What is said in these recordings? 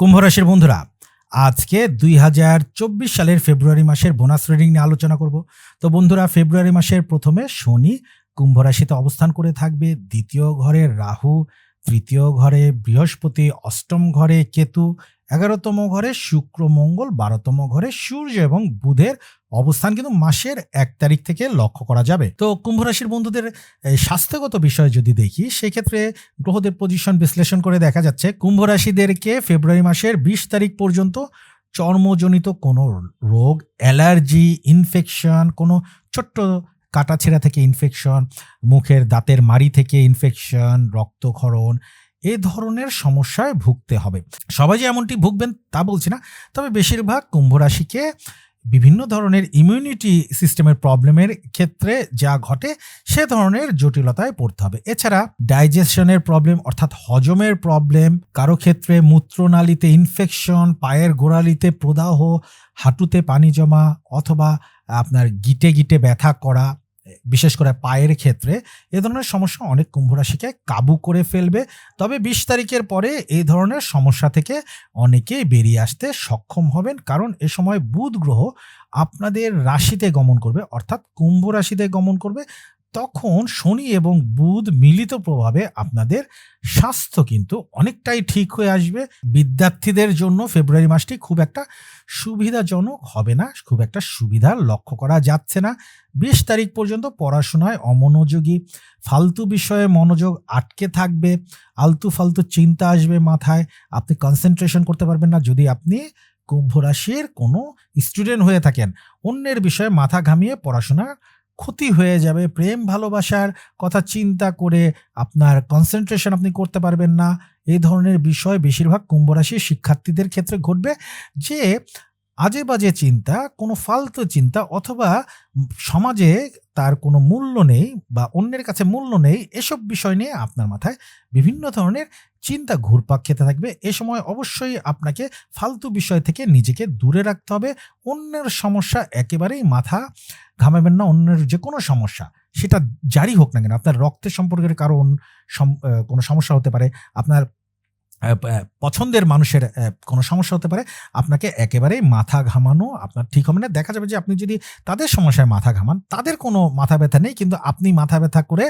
কুম্ভ রাশির বন্ধুরা, আজকে দুই হাজার চব্বিশ সালের ফেব্রুয়ারি মাসের বোনাস রিডিং নিয়ে আলোচনা করব। তো বন্ধুরা, ফেব্রুয়ারি মাসের প্রথমে শনি কুম্ভ রাশিতে অবস্থান করে থাকবে, দ্বিতীয় ঘরে রাহু তৃতীয় ঘরে বৃহস্পতি, অষ্টম ঘরে কেতু, এগারোতম ঘরে শুক্র, মঙ্গল, বারোতম ঘরে সূর্য এবং বুধের অবস্থান কিন্তু মাসের এক তারিখ থেকে লক্ষ্য করা যাবে। তো কুম্ভ রাশির বন্ধুদের স্বাস্থ্যগত বিষয় যদি দেখি, সেক্ষেত্রে গ্রহদের পজিশন বিশ্লেষণ করে দেখা যাচ্ছে, কুম্ভ রাশিদেরকে ফেব্রুয়ারি মাসের বিশ তারিখ পর্যন্ত চর্মজনিত কোনো রোগ, অ্যালার্জি ইনফেকশন কোনো ছোট্ট কাটাছেঁড়া থেকে ইনফেকশন মুখের দাঁতের মাড়ি থেকে ইনফেকশন রক্তক্ষরণ, এ ধরনের সমস্যায় ভুগতে হবে। সবাই যে এমনটি ভুগবেন তা বলছি না, তবে বেশিরভাগ কুম্ভ রাশিকে বিভিন্ন ধরনের ইমিউনিটি সিস্টেমের প্রবলেমের ক্ষেত্রে যা ঘটে, সে ধরনের জটিলতায় পড়তে হবে। এছাড়া ডাইজেশনের প্রবলেম অর্থাৎ হজমের প্রবলেম কারও ক্ষেত্রে মূত্রনালীতে ইনফেকশন পায়ের গোড়ালিতে প্রদাহ, হাঁটুতে পানি জমা, অথবা আপনার গিটে গিটে ব্যথা করা, বিশেষ করে পায়ের ক্ষেত্রে এ ধরনের সমস্যা অনেক কুম্ভ রাশিকে কাবু করে ফেলবে। তবে বিশ তারিখের পরে এই ধরনের সমস্যা থেকে অনেকেই বেরিয়ে আসতে সক্ষম হবেন কারণ এ সময় বুধ গ্রহ আপনাদের রাশিতে গমন করবে, অর্থাৎ কুম্ভ রাশিতে গমন করবে। তখন শনি এবং বুধ মিলিত প্রভাবে আপনাদের স্বাস্থ্য কিন্তু অনেকটাই ঠিক হয়ে আসবে। বিদ্যার্থীদের জন্য ফেব্রুয়ারি মাসটি খুব একটা সুবিধাজনক হবে না, খুব একটা সুবিধা লক্ষ্য করা যাচ্ছে না। বিশ তারিখ পর্যন্ত পড়াশোনায় অমনোযোগী, ফালতু বিষয়ে মনোযোগ আটকে থাকবে, আলতু ফালতু চিন্তা আসবে মাথায়, আপনি কনসেন্ট্রেশন করতে পারবেন না। যদি আপনি কুম্ভ রাশির কোনো স্টুডেন্ট হয়ে থাকেন, অন্যের বিষয়ে মাথা ঘামিয়ে পড়াশোনা ক্ষতি হয়ে যাবে। প্রেম, ভালোবাসার কথা চিন্তা করে আপনার কনসেন্ট্রেশন আপনি করতে পারবেন না। এই ধরনের বিষয় বেশিরভাগ কুম্ভ রাশির শিক্ষার্থীদের ক্ষেত্রে ঘটবে যে আজে বাজে চিন্তা, কোনো ফালতু চিন্তা অথবা সমাজে তার কোনো মূল্য নেই বা অন্যের কাছে মূল্য নেই, এসব বিষয় নিয়ে আপনার মাথায় বিভিন্ন ধরনের চিন্তা ঘুরপাক খেতে থাকবে। এ সময় অবশ্যই আপনাকে ফালতু বিষয় থেকে নিজেকে দূরে রাখতে হবে। অন্যের সমস্যা একেবারেই মাথা ঘামাবেন না, অন্যের যে কোনো সমস্যা, সেটা জারি হোক না কেন। আপনার রক্তের সম্পর্কের কারণ কোনো সমস্যা হতে পারে, আপনার পছন্দের মানুষের কোনো সমস্যা হতে পারে। আপনাকে একেবারেই মাথা ঘামানো আপনার ঠিক হবে না। দেখা যাবে যে আপনি যদি তাদের সমস্যায় মাথা ঘামান, তাদের কোনো মাথা ব্যথা নেই, কিন্তু আপনি মাথা ব্যথা করে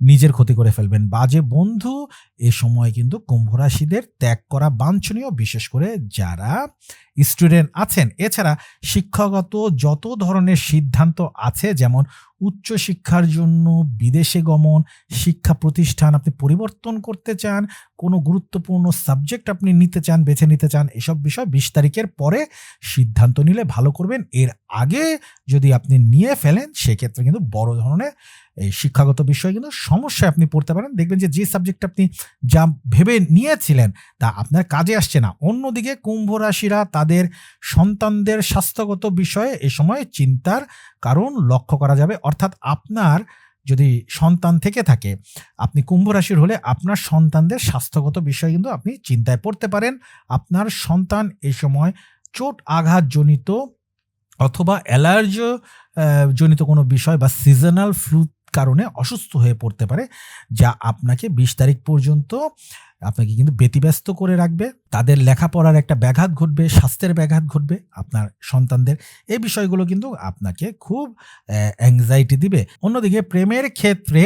নিজের ক্ষতি করে ফেলবেন। বাজে বন্ধু, এ সময় কিন্তু কুম্ভ রাশিদের ত্যাগ করা বাঞ্ছনীয়, বিশেষ করে যারা স্টুডেন্ট আছেন। এছাড়া শিক্ষাগত যত ধরনের সিদ্ধান্ত আছে, যেমন উচ্চ শিক্ষার জন্য, বিদেশে গমন, শিক্ষা প্রতিষ্ঠান আপনি পরিবর্তন করতে চান, কোনো গুরুত্বপূর্ণ সাবজেক্ট আপনি নিতে চান, বেছে নিতে চান, এসব বিষয় বিশ তারিখের পরে সিদ্ধান্ত নিলে ভালো করবেন। এর আগে যদি আপনি নিয়ে ফেলেন, সেক্ষেত্রে কিন্তু বড় ধরনের এই শিক্ষাগত বিষয় কিন্তু সমস্যায় আপনি পড়তে পারেন। দেখবেন যে যে সাবজেক্ট আপনি যা ভেবে নিয়েছিলেন, তা আপনার কাজে আসছে না। অন্যদিকে কুম্ভ রাশিরা তাদের সন্তানদের স্বাস্থ্যগত বিষয়ে এ সময় চিন্তার কারণ লক্ষ্য করা যাবে। অর্থাৎ আপনার যদি সন্তান থেকে থাকে, আপনি কুম্ভ রাশির হলে আপনার সন্তানদের স্বাস্থ্যগত বিষয়ে কিন্তু আপনি চিন্তায় পড়তে পারেন। আপনার সন্তান এই সময় চোট আঘাতজনিত অথবা অ্যালার্জ জনিত কোনো বিষয় বা সিজনাল ফ্লু কারণে অসুস্থ হয়ে পড়তে পারে, যা আপনাকে বিশ তারিখ পর্যন্ত আপনাকে কিন্তু ব্যতিব্যস্ত করে রাখবে। তাদের লেখাপড়ার একটা ব্যাঘাত ঘটবে, স্বাস্থ্যের ব্যাঘাত ঘটবে, আপনার সন্তানদের। এই বিষয়গুলো কিন্তু আপনাকে খুব অ্যাংজাইটি দিবে। অন্যদিকে প্রেমের ক্ষেত্রে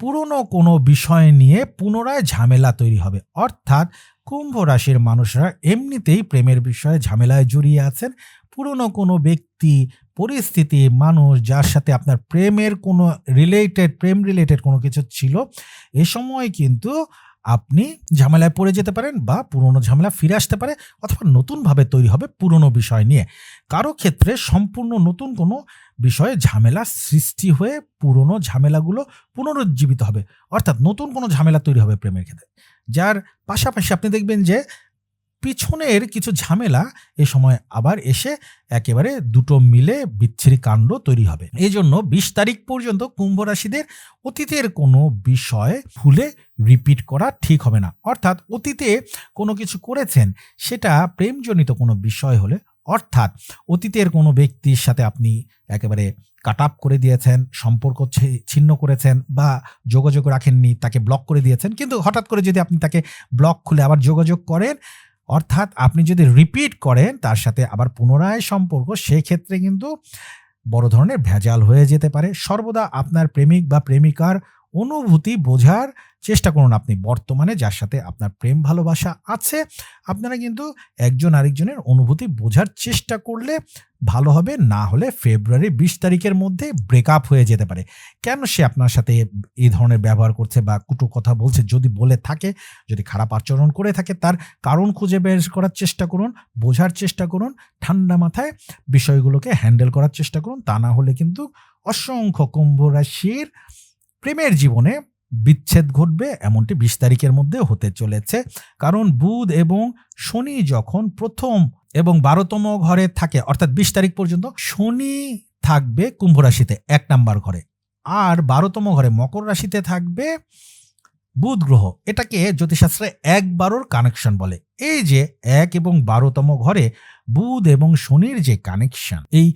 পুরনো কোনো বিষয় নিয়ে পুনরায় ঝামেলা তৈরি হবে। অর্থাৎ কুম্ভ রাশির মানুষরা এমনিতেই প্রেমের বিষয়ে ঝামেলায় জড়িয়ে আছেন। পুরনো কোনো ব্যক্তি পরিস্থিতি, মানুষ যার সাথে আপনার প্রেমের কোনো রিলেটেড প্রেম রিলেটেড কোনো কিছু ছিল, এ সময় কিন্তু আপনি ঝামেলায় পড়ে যেতে পারেন বা পুরনো ঝামেলা ফিরে আসতে পারে অথবা নতুনভাবে তৈরি হবে পুরনো বিষয় নিয়ে। কারও ক্ষেত্রে সম্পূর্ণ নতুন কোনো বিষয়ে ঝামেলা সৃষ্টি হয়ে পুরনো ঝামেলাগুলো পুনরুজ্জীবিত হবে। অর্থাৎ নতুন কোনো ঝামেলা তৈরি হবে প্রেমের ক্ষেত্রে। যার পাশাপাশি আপনি দেখবেন যে পিছনের কিছু ঝামেলা এ সময় আবার এসে একেবারে দুটো মিলে বিচ্ছিরি কাণ্ড তৈরি হবে। এই জন্য বিশ তারিখ পর্যন্ত কুম্ভ রাশিদের অতীতের কোনো বিষয় ভুলে রিপিট করা ঠিক হবে না। অর্থাৎ অতীতে কোনো কিছু করেছেন, সেটা প্রেমজনিত কোনো বিষয় হলে অর্থাৎ অতীতের কোনো ব্যক্তির সাথে আপনি একেবারে কাট আপ করে দিয়েছেন, সম্পর্ক ছিন্ন করেছেন বা যোগাযোগ রাখেননি, তাকে ব্লক করে দিয়েছেন, কিন্তু হঠাৎ করে যদি আপনি তাকে ব্লক খুলে আবার যোগাযোগ করেন অর্থাৎ আপনি যদি রিপিট করেন, তার সাথে আবার পুনরায় সম্পর্ক, সেক্ষেত্রে কিন্তু বড় ধরনের ভেজাল হয়ে যেতে পারে। সর্বদা আপনার প্রেমিক বা প্রেমিকার অনুভূতি বোঝার চেষ্টা করুন আপনি। বর্তমানে যার সাথে আপনার প্রেম ভালোবাসা আছে, আপনারা কিন্তু একজন আরেকজনের অনুভূতি বোঝার চেষ্টা করলে ভালো হবে, না হলে ফেব্রুয়ারি বিশ তারিখের মধ্যে ব্রেকআপ হয়ে যেতে পারে। কেন সে আপনার সাথে এই ধরনের ব্যবহার করছে বা কুটু কথা বলছে যদি বলে থাকে, যদি খারাপ আচরণ করে থাকে, তার কারণ খুঁজে বের করার চেষ্টা করুন, বোঝার চেষ্টা করুন, ঠান্ডা মাথায় বিষয়গুলোকে হ্যান্ডেল করার চেষ্টা করুন, তা না হলে কিন্তু অসংখ্য কুম্ভ রাশির প্রেমের জীবনে বিচ্ছেদ ঘটবে এমনটি বিশ তারিখের মধ্যে হতে চলেছে। কারণ বুধ এবং শনি যখন প্রথম এবং বারোতম ঘরে থাকে, অর্থাৎ বিশ তারিখ পর্যন্ত শনি থাকবে কুম্ভ রাশিতে, এক নাম্বার ঘরে। আর বারোতম ঘরে মকর রাশিতে থাকবে বুধ গ্রহ। এটাকে জ্যোতিষশাস্ত্রে এক বারোর কানেকশন বলে। এই যে এক এবং বারোতম ঘরে বুধ এবং শনির যে কানেকশন এই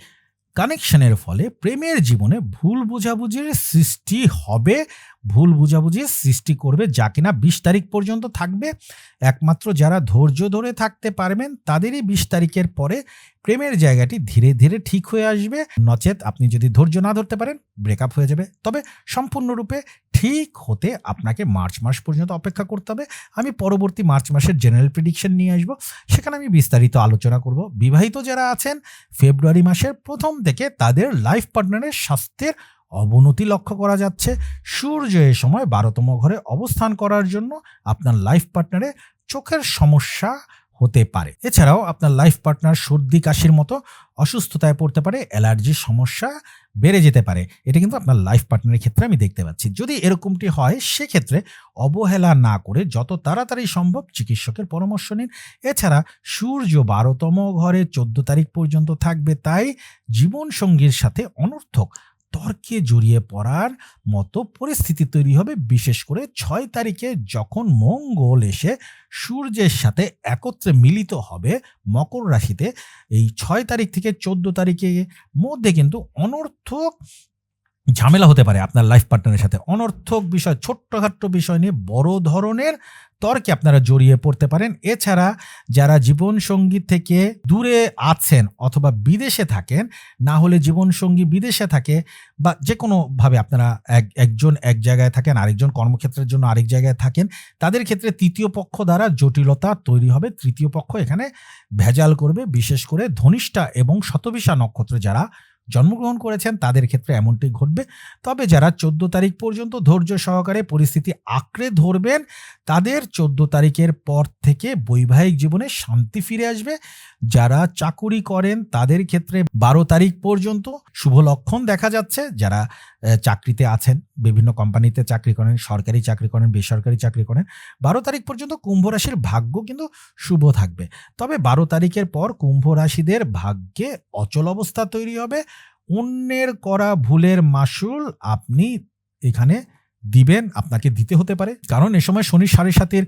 কানেকশনের ফলে প্রেমের জীবনে ভুল বোঝাবুঝির সৃষ্টি হবে, ভুল বোঝাবুঝির সৃষ্টি করবে যা কিনা বিশ তারিখ পর্যন্ত থাকবে। একমাত্র যারা ধৈর্য ধরে থাকতে পারবেন, তাদেরই বিশ তারিখের পরে প্রেমের জায়গাটি ধীরে ধীরে ঠিক হয়ে আসবে। নচেত আপনি যদি ধৈর্য না ধরতে পারেন ব্রেকআপ হয়ে যাবে। তবে সম্পূর্ণরূপে ঠিক হতে আপনাকে মার্চ মাস পর্যন্ত অপেক্ষা করতে হবে। আমি পরবর্তী মার্চ মাসের জেনারেল প্রিডিকশন নিয়ে আসব। সেখানে আমি বিস্তারিত আলোচনা করব। বিবাহিত যারা আছেন, ফেব্রুয়ারি মাসের প্রথম থেকে তাদের লাইফ পার্টনারের স্বাস্থ্যের অবনতি লক্ষ্য করা যাচ্ছে। সূর্য এ সময় বারোতম ঘরে অবস্থান করার জন্য আপনার লাইফ পার্টনারে চোখের সমস্যা হতে পারে। এছাড়াও আপনার লাইফ পার্টনার সর্দি, কাশির মতো অসুস্থতায় পড়তে পারে অ্যালার্জির সমস্যা বেড়ে যেতে পারে। এটা কিন্তু আপনার লাইফ পার্টনারের ক্ষেত্রে আমি দেখতে পাচ্ছি। যদি এরকমটি হয়, সেক্ষেত্রে অবহেলা না করে যত তাড়াতাড়ি সম্ভব চিকিৎসকের পরামর্শ নিন। এছাড়া সূর্য বারোতম ঘরে চোদ্দ তারিখ পর্যন্ত থাকবে, তাই জীবনসঙ্গীর সাথে অনর্থক তর্কে জড়িয়ে পড়ার মতো পরিস্থিতি তৈরি হবে, বিশেষ করে ছয় তারিখে যখন মঙ্গল এসে সূর্যের সাথে একত্রে মিলিত হবে মকর রাশিতে, এই ছয় তারিখ থেকে চোদ্দ তারিখে মধ্যে কিন্তু অনর্থক ঝামেলা হতে পারে আপনার লাইফ পার্টনারের সাথে। অনর্থক বিষয়, ছোট্টখাট্ট বিষয় নিয়ে বড় ধরনের তর্কে আপনারা জড়িয়ে পড়তে পারেন। এছাড়া যারা জীবনসঙ্গী থেকে দূরে আছেন অথবা বিদেশে থাকেন, না হলে জীবনসঙ্গী বিদেশে থাকে বা যে কোনোভাবে আপনারা এক, একজন এক জায়গায় থাকেন, আরেকজন কর্মক্ষেত্রের জন্য আরেক জায়গায় থাকেন, তাদের ক্ষেত্রে তৃতীয় পক্ষ দ্বারা জটিলতা তৈরি হবে। তৃতীয় পক্ষ এখানে ভেজাল করবে, বিশেষ করে ধনিষ্ঠা এবং শতবিশা নক্ষত্রে যারা জন্মগ্রহণ করেছেন, তাদের ক্ষেত্রে এমনটি ঘটবে। তবে যারা চোদ্দ তারিখ পর্যন্ত ধৈর্য সহকারে পরিস্থিতি আঁকড়ে ধরবেন, তাদের চোদ্দ তারিখের পর থেকে বৈবাহিক জীবনে শান্তি ফিরে আসবে। যারা চাকুরি করেন, তাদের ক্ষেত্রে বারো তারিখ পর্যন্ত শুভ লক্ষণ দেখা যাচ্ছে। যারা চাকরিতে আছেন, বিভিন্ন কোম্পানিতে চাকরি করেন, সরকারি চাকরি করেন, বেসরকারি চাকরি করেন, বারো তারিখ পর্যন্ত কুম্ভ রাশির ভাগ্য কিন্তু শুভ থাকবে। তবে বারো তারিখের পর কুম্ভ রাশিদের ভাগ্যে অচল অবস্থা তৈরি হবে। অন্যের করা ভুলের মাসুল আপনি এখানে দিবেন, আপনাকে দিতে হতে পারে। কারণ এ সময় শনি সাড়ে সাতের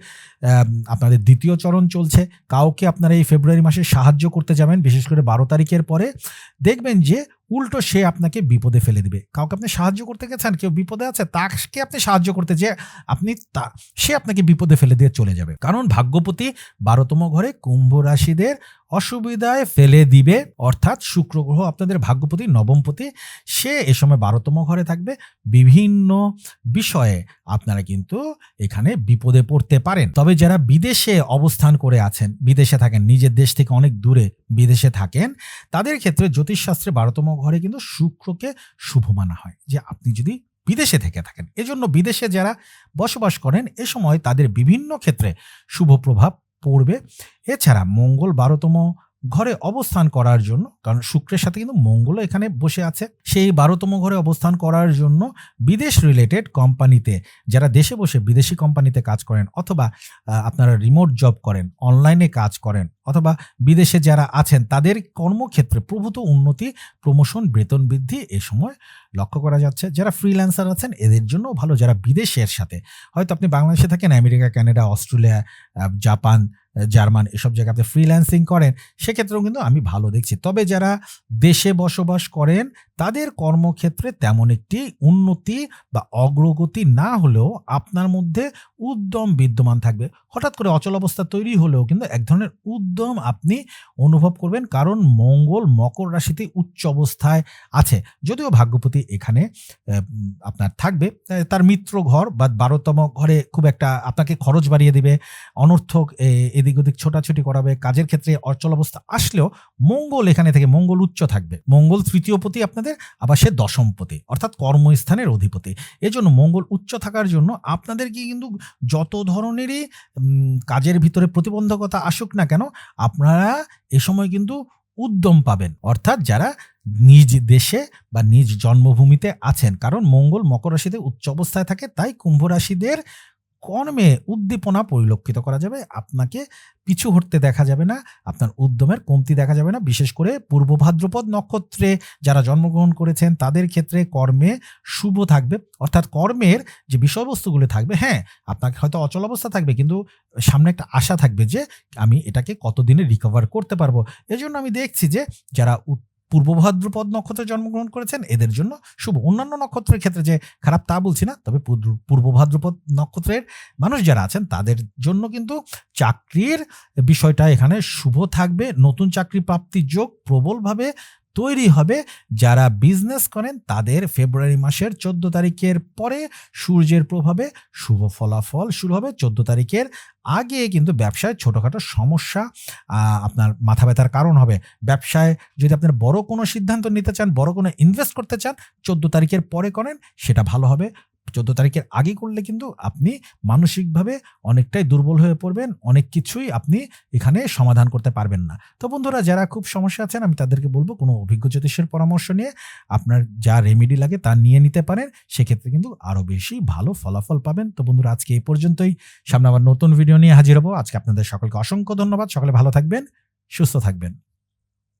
আপনাদের দ্বিতীয় চরণ চলছে। কাউকে আপনারা এই ফেব্রুয়ারি মাসে সাহায্য করতে যাবেন, বিশেষ করে বারো তারিখের পরে। দেখবেন যে উল্টো সে আপনাকে বিপদে ফেলে দিবে। কাউকে আপনি সাহায্য করতে গেছেন, কেউ বিপদে আছে, তাকে আপনি সাহায্য করতে যে আপনি তা, সে আপনাকে বিপদে ফেলে দিয়ে চলে যাবে। কারণ ভাগ্যপতি বারোতম ঘরে কুম্ভ রাশিদের অসুবিধায় ফেলে দিবে। অর্থাৎ শুক্র গ্রহ আপনাদের ভাগ্যপতি, নবমপতি, সে এ সময় বারোতম ঘরে থাকবে। বিভিন্ন বিষয়ে আপনারা কিন্তু এখানে বিপদে পড়তে পারেন। তবে যারা বিদেশে অবস্থান করে আছেন, বিদেশে থাকেন, নিজের দেশ থেকে অনেক দূরে বিদেশে থাকেন, তাদের ক্ষেত্রে জ্যোতিষশাস্ত্রে বারোতম ঘরে কিন্তু শুক্রকে শুভ মানা হয় যে আপনি যদি বিদেশে থেকে থাকেন। এজন্য বিদেশে যারা বসবাস করেন, এ সময় তাদের বিভিন্ন ক্ষেত্রে শুভ প্রভাব পড়বে। এছাড়া মঙ্গল বারোতম ঘরে অবস্থান করার জন্য, কারণ শুক্রের সাথে কিন্তু মঙ্গলও এখানে বসে আছে, সেই বারোতম ঘরে অবস্থান করার জন্য বিদেশ রিলেটেড কোম্পানিতে যারা দেশে বসে বিদেশি কোম্পানিতে কাজ করেন অথবা আপনারা রিমোট জব করেন অনলাইনে কাজ করেন, অথবা বিদেশে যারা আছেন, তাদের কর্মক্ষেত্রে প্রভূত উন্নতি প্রমোশন বেতন বৃদ্ধি এ সময় লক্ষ্য করা যাচ্ছে। যারা ফ্রিল্যান্সার আছেন, এদের জন্য ভালো। যারা বিদেশের সাথে, হয়তো আপনি বাংলাদেশে থাকেন, America, Canada, Australia Japan German এসব জায়গাতে ফ্রিল্যান্সিং করেন সেক্ষেত্রেও কিন্তু আমি ভালো দেখছি। তবে যারা দেশে বসবাস করেন তাদের কর্মক্ষেত্রে তেমন একটি উন্নতি বা অগ্রগতি না হলেও আপনার মধ্যে উদ্যম বিদ্যমান থাকবে। হঠাৎ করে অচল অবস্থা তৈরি হলেও কিন্তু এক ধরনের উদ্যম আপনি অনুভব করবেন কারণ মঙ্গল মকর রাশিতে উচ্চ অবস্থায় আছে। যদিও ভাগ্যপতি এখানে আপনার থাকবে। তার মিত্র ঘর বা বারোতম ঘরে খুব একটা আপনাকে খরচ বাড়িয়ে দেবে। অনর্থক এ, এদিক ওদিক ছোটাছুটি করাবে, কাজের ক্ষেত্রে অচল অবস্থা আসলেও মঙ্গল এখানে থেকে মঙ্গল উচ্চ থাকবে। মঙ্গল তৃতীয় পতি আপনাদের, আবার সে দশমপতি অর্থাৎ কর্মস্থানের অধিপতি। এজন্য মঙ্গল উচ্চ থাকার জন্য আপনাদেরকে কিন্তু যত ধরনেরই কাজের ভিতরে প্রতিবন্ধকতা আসুক না কেন, আপনারা এ সময় কিন্তু উদ্যম পাবেন। অর্থাৎ যারা নিজ দেশে বা নিজ জন্মভূমিতে আছেন, কারণ মঙ্গল মকর রাশিতে উচ্চ অবস্থায় থাকে, তাই কুম্ভ রাশিদের কর্মে উদ্দীপনা পরিলক্ষিত করা যাবে, আপনাকে পিছু হটতে দেখা যাবে না, আপনার উদ্যমের কমতি দেখা যাবে না। বিশেষ করে পূর্ব ভাদ্রপদ নক্ষত্রে যারা জন্মগ্রহণ করেছেন, তাদের ক্ষেত্রে কর্মে শুভ থাকবে। অর্থাৎ কর্মের যে বিষয়বস্তুগুলো থাকবে হ্যাঁ আপনাকে হয়তো অচল অবস্থা থাকবে, কিন্তু সামনে একটা আশা থাকবে যে আমি এটাকে কতদিনে রিকভার করতে পারব। এজন্য আমি দেখছি যে যারা পূর্ব ভাদ্রপদ নক্ষত্রে জন্মগ্রহণ করেছেন। এদের জন্য শুভ। অন্যান্য নক্ষত্রের ক্ষেত্রে যে খারাপ তা বলছি না, তবে পূর্ব- ভাদ্রপদ নক্ষত্রের মানুষ যারা আছেন, তাদের জন্য কিন্তু চাকরির বিষয়টা এখানে শুভ থাকবে। নতুন চাকরি প্রাপ্তির যোগ প্রবলভাবে তৈরি হবে। যারা বিজনেস করেন, তাদের ফেব্রুয়ারি মাসের চোদ্দ তারিখের পরে সূর্যের প্রভাবে শুভ ফলাফল শুরু হবে। চোদ্দ তারিখের আগে কিন্তু ব্যবসায় ছোটোখাটো সমস্যা আপনার মাথা ব্যথার কারণ হবে। ব্যবসায় যদি আপনার বড় কোনো সিদ্ধান্ত নিতে চান, বড় কোনো ইনভেস্ট করতে চান, চোদ্দ তারিখের পরে করেন, সেটা ভালো হবে। চোদ্দ তারিখের আগে করলে কিন্তু আপনি মানসিকভাবে অনেকটাই দুর্বল হয়ে পড়বেন, অনেক কিছুই আপনি এখানে সমাধান করতে পারবেন না। তো বন্ধুরা, যারা খুব সমস্যা আছেন, আমি তাদেরকে বলব কোনো অভিজ্ঞ জ্যোতিষের পরামর্শ নিয়ে আপনার যা রেমেডি লাগে তা নিয়ে নিতে পারেন, সেক্ষেত্রে কিন্তু আরও বেশি ভালো ফলাফল পাবেন। তো বন্ধুরা, আজকে এই পর্যন্তই। সামনে আবার নতুন ভিডিও নিয়ে হাজির হব। আজকে আপনাদের সকলকে অসংখ্য ধন্যবাদ। সকলে ভালো থাকবেন, সুস্থ থাকবেন।